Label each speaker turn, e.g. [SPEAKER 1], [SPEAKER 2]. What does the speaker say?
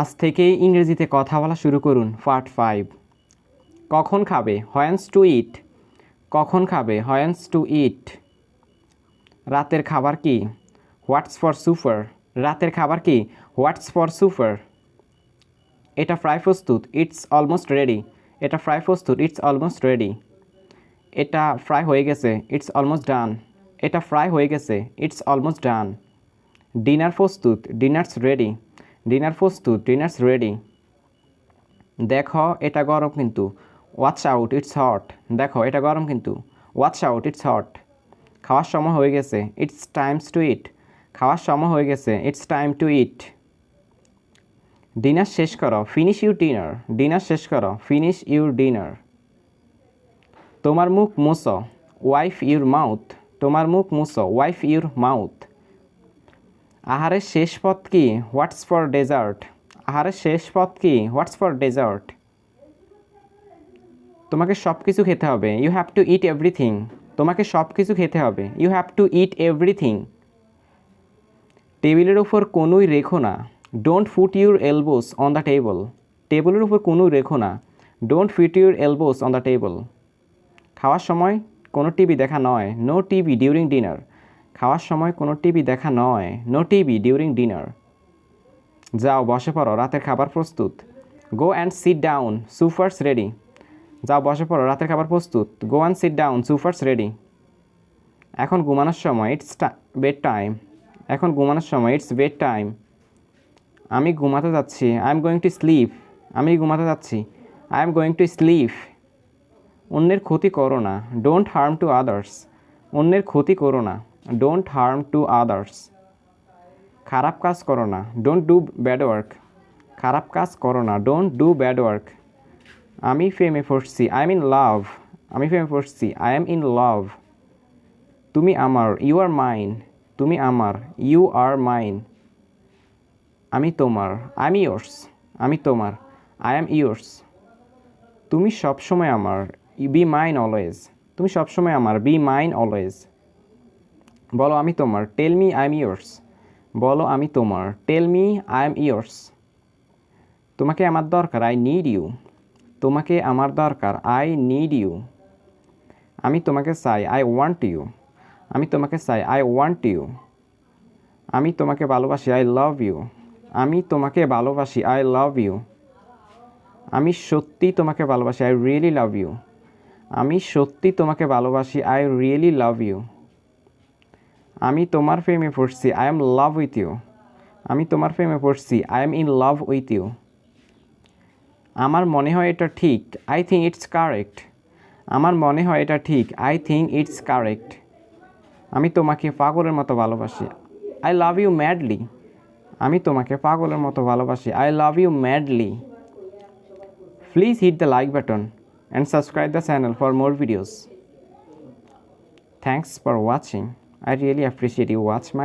[SPEAKER 1] আজ থেকেই ইংরেজিতে কথা বলা শুরু করুন পার্ট ফাইভ কখন খাবে? হয়েন্স টু ইট কখন খাবে? হয়েন্স টু ইট রাতের খাবার কি? হোয়াটস ফর সুপার রাতের খাবার কি? হোয়াটস ফর সুপার এটা ফ্রাই প্রস্তুত ইটস অলমোস্ট রেডি এটা ফ্রাই প্রস্তুত ইটস অলমোস্ট রেডি এটা ফ্রাই হয়ে গেছে ইটস অলমোস্ট ডান এটা ফ্রাই হয়ে গেছে ইটস অলমোস্ট ডান ডিনার প্রস্তুত ডিনার্স রেডি ডিনার প্রস্তুত ডিনার্স রেডি দেখো, এটা গরম কিন্তু। ওয়াচ আউট ইটস হট দেখো, এটা গরম কিন্তু। ওয়াচ আউট ইটস হট খাওয়ার সময় হয়ে গেছে। ইটস টাইমস টু ইট খাওয়ার সময় হয়ে গেছে। It's time to eat dinner শেষ করো। ফিনিশ ইউর ডিনার ডিনার শেষ করো। ফিনিশ ইউর ডিনার তোমার মুখ মুছো। ওয়াইফ ইউর মাউথ তোমার মুখ মুছো। ওয়াইফ ইউর মাউথ আহারের শেষ পথ কি? হোয়াটস ফর ডেজার্ট আহারের শেষ পথ কি? হোয়াটস ফর ডেজার্ট তোমাকে সব কিছু খেতে হবে। You have to eat everything তোমাকে সব কিছু খেতে হবে। You have to eat everything টেবিলের ওপর কোনোই রেখো না। Don't put your elbows on the table টেবিলের উপর কোনোই রেখো না। Don't put your elbows on the table খাওয়ার সময় কোনো টিভি দেখা নয়। নো টিভি ডিউরিং ডিনার খাওয়ার সময় কোনো টিভি দেখা নয়। নো টিভি ডিউরিং ডিনার যাও, বসে পড়ো, রাতের খাবার প্রস্তুত। Go and sit down supper's ready যাও, বসে পড়ো, রাতের খাবার প্রস্তুত। Go and sit down supper's ready এখন ঘুমানোর সময় ইটস বেড টাইম এখন ঘুমানোর সময় ইটস বেড টাইম আমি ঘুমাতে যাচ্ছি I am going to sleep আমি ঘুমাতে যাচ্ছি I am going to sleep অন্যের ক্ষতি করো না ডোন্ট হার্ম টু আদার্স অন্যের ক্ষতি করো না। ডোন্ট হার্ম টু আদার্স খারাপ কাজ করো না। ডোন্ট ডু ব্যাড ওয়ার্ক খারাপ কাজ করো না। ডোন্ট ডু ব্যাড ওয়ার্ক আমি প্রেমে পড়ছি। আই এম ইন লাভ আমি ফেমে পড়ছি। আই এম ইন লাভ তুমি আমার। ইউ আর মাইন তুমি আমার। ইউ আর মাইন আমি তোমার। আই এম ইয়োর্স আমি তোমার। আই এম ইয়োর্স তুমি সবসময় আমার। বি মাইন অলওয়েজ তুমি সবসময় আমার। বি মাইন অলওয়েজ বলো আমি তোমার tell me I am yours বলো আমি তোমার tell me I am yours তোমাকে আমার দরকার আই নিড ইউ তোমাকে আমার দরকার আই নিড ইউ আমি তোমাকে চাই আই ওয়ান্ট ইউ আমি তোমাকে চাই আই ওয়ান্ট ইউ আমি তোমাকে ভালোবাসি আই লাভ ইউ আমি তোমাকে ভালোবাসি আই লাভ ইউ আমি সত্যি তোমাকে ভালোবাসি আই রিয়েলি লাভ ইউ আমি সত্যি তোমাকে ভালোবাসি আই রিয়েলি লাভ ইউ আমি তোমার প্রেমে পড়ছি I am love with you আমি তোমার প্রেমে পড়ছি I am in love with you আমার মনে হয় এটা ঠিক আই থিঙ্ক ইটস কারেক্ট আমার মনে হয় এটা ঠিক আই থিঙ্ক ইটস কারেক্ট আমি তোমাকে পাগলের মতো ভালোবাসি আই লাভ ইউ ম্যাডলি আমি তোমাকে পাগলের মতো ভালোবাসি I love you madly please hit the like button and subscribe the channel for more videos thanks for watching I really appreciate you watch my